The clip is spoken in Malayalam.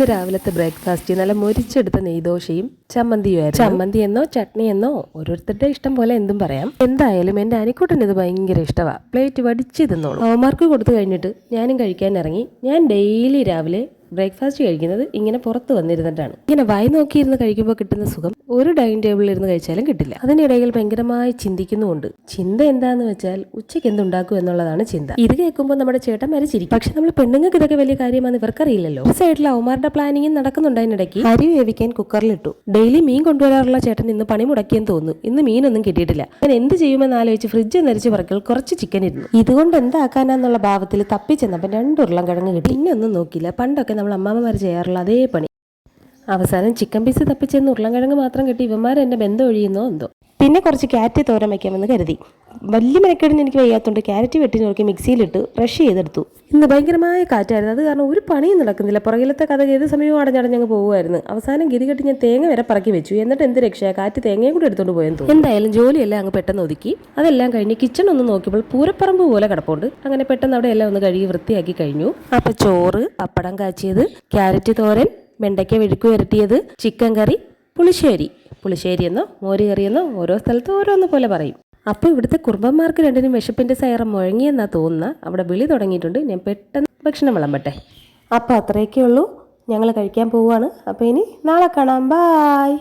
ഇന്ന് രാവിലത്തെ ബ്രേക്ക്ഫാസ്റ്റ് നല്ല മുരിച്ചെടുത്ത നെയ്ദോശയും ചമ്മന്തിയുമായിരുന്നു ചമ്മന്തി എന്നോ ചട്നി എന്നോ ഓരോരുത്തരുടെ ഇഷ്ടം പോലെ എന്തും പറയാം. എന്തായാലും എന്റെ അനിക്കുട്ടൻ ഇത് ഭയങ്കര ഇഷ്ടമാണ് പ്ലേറ്റ് വടിച്ച് തിന്നോളൂ. ഹോംവർക്ക് കൊടുത്തു കഴിഞ്ഞിട്ട് ഞാനും കഴിക്കാൻ ഇറങ്ങി. ഞാൻ ഡെയിലി രാവിലെ ബ്രേക്ക്ഫാസ്റ്റ് കഴിക്കുന്നത് ഇങ്ങനെ പുറത്ത് വന്നിരുന്നിട്ടാണ്. ഇങ്ങനെ വായി നോക്കിയിരുന്ന് കഴിക്കുമ്പോൾ കിട്ടുന്ന സുഖം ഒരു ഡൈനിങ് ടേബിളിൽ ഇരുന്ന് കഴിച്ചാലും കിട്ടില്ല. അതിനിടയിൽ ഭയങ്കരമായി ചിന്തിക്കുന്നുമുണ്ട്. ചിന്ത എന്താന്ന് വെച്ചാൽ ഉച്ചയ്ക്ക് എന്തുണ്ടാക്കും എന്നുള്ളതാണ് ചിന്ത. ഇത് കേൾക്കുമ്പോൾ നമ്മുടെ ചേട്ടൻ ചിരിക്കും. പക്ഷെ നമ്മൾ പെണ്ണുങ്ങൾക്ക് ഇതൊക്കെ വലിയ കാര്യമാണ് ഇവർക്കറിയില്ലല്ലോ. സൈഡിൽ അവമാരുടെ പ്ലാനിങ്ങും നടക്കുന്നുണ്ട് അതിനിടയ്ക്ക്. അരി വേവിക്കാൻ കുക്കറിലിട്ടു. ഡെയിലി മീൻ കൊണ്ടുവരാറുള്ള ചേട്ടൻ ഇന്ന് പണി മുടക്കിയെന്ന് തോന്നുന്നു. ഇന്ന് മീനൊന്നും കിട്ടിയിട്ടില്ല. ഞാൻ എന്ത് ചെയ്യുമെന്ന് ആലോചിച്ച് ഫ്രിഡ്ജ് നിരച്ച് പറക്കൽ കുറച്ച് ചിക്കൻ ഇരുന്നു ഇതുകൊണ്ട് എന്താക്കാനാന്നുള്ള ഭാവത്തിൽ തപ്പി രണ്ടുരുളം കിഴങ്ങ് കിട്ടി. പിന്നെ ഒന്നും നോക്കിയില്ല. പണ്ടൊക്കെ നമ്മൾ അമ്മാമ്മമാർ ചെയ്യാറുള്ള അതേ പണി. അവസാനം ചിക്കൻ പീസ് തപ്പിച്ചെന്ന് ഉരുളൻകിഴങ്ങ് മാത്രം കിട്ടി ഇവന്മാർ എന്റെ ബന്ധം ഒഴിയുന്നോ എന്തോ. പിന്നെ കുറച്ച് ക്യാരറ്റ് തോരൻ വയ്ക്കാമെന്ന് കരുതി. വലിയ മെനക്കേടിന് എനിക്ക് വയ്യാത്തതുകൊണ്ട് ക്യാരറ്റ് വെട്ടി നോക്കി മിക്സിയിലിട്ട് റഷ് ചെയ്തെടുത്തു. ഇന്ന് ഭയങ്കരമായ കാറ്റായിരുന്നു. അത് കാരണം ഒരു പണിയും നടക്കുന്നില്ല. പുറകിലത്തെ കഥ ഏത് സമയവും അടഞ്ഞടഞ്ഞങ്ങ് പോകുമായിരുന്നു. അവസാനം ഗതികെട്ട് ഞാൻ തേങ്ങ വരെ പറക്കി വെച്ചു. എന്നിട്ട് എന്ത് രക്ഷയാണ് കാറ്റ് തേങ്ങയും കൂടി എടുത്തുകൊണ്ട് പോയെന്ന് എന്തായാലും ജോലിയെല്ലാം അങ്ങ് പെട്ടെന്ന് ഒതുക്കി. അതെല്ലാം കഴിഞ്ഞ് കിച്ചൺ ഒന്ന് നോക്കിയപ്പോൾ പൂരപ്പറമ്പ് പോലെ കിടപ്പുണ്ട്. അങ്ങനെ പെട്ടെന്ന് അവിടെ എല്ലാം ഒന്ന് കഴുകി വൃത്തിയാക്കി കഴിഞ്ഞു. അപ്പൊ ചോറ് പപ്പടം കാച്ചിയത് ക്യാരറ്റ് തോരൻ വെണ്ടയ്ക്ക വെഴുക്ക് വരട്ടിയത് ചിക്കൻ കറി പുളിശ്ശേരി. പുളിശ്ശേരി എന്നോ മോര് എന്നോ ഓരോ സ്ഥലത്തും ഓരോന്ന് പോലെ പറയും. അപ്പോൾ ഇവിടുത്തെ കുറുമ്പന്മാർക്ക് രണ്ടിനും വിശപ്പിന്റെ സയറം മുഴങ്ങിയെന്നാ തോന്നുന്ന അവിടെ വിളി തുടങ്ങിയിട്ടുണ്ട്. ഞാൻ പെട്ടെന്ന് ഭക്ഷണം വിളമ്പട്ടെ. അപ്പോൾ അത്രയൊക്കെ ഉള്ളൂ ഞങ്ങൾ കഴിക്കാൻ പോവുകയാണ് അപ്പോൾ ഇനി നാളെ കാണാം. ബായ്